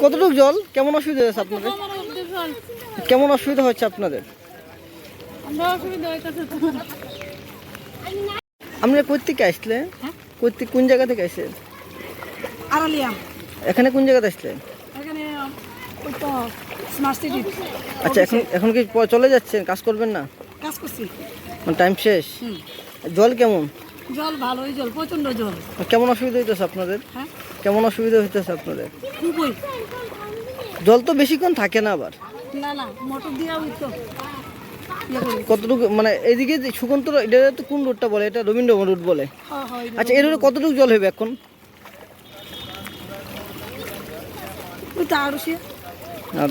কতটুকু জল? কেমন অসুবিধা হচ্ছে আপনাদের? কেমন অসুবিধা হচ্ছে আপনাদের? আমরা কই আসলে? কই থেকে- কোন জায়গা থেকে আসলেন? এখানে কোন জায়গাতে আসলেন? সিটি আচ্ছা এখন এখন কি চলে যাচ্ছেন? কাজ করবেন না? কাজ করছি। মানে টাইম শেষ? জল কেমন? জল ভালোই জল প্রচণ্ড জল। কেমন অসুবিধা হইতেছে আপনাদের? হ্যাঁ? কেমন অসুবিধা হইতেছে আপনাদের? খুবই। জল তো বেশিক্ষণ থাকে না আবার। না না মোটর দিয়া ওই তো। ইয়ে কতটুকু মানে এদিকে যে সুকন্তর এটা তো কোন রোডটা বলে? এটা রবীন্দ্র রোড বলে। আচ্ছা এর কতটুকু জল হবে এখন? আরও সে আর।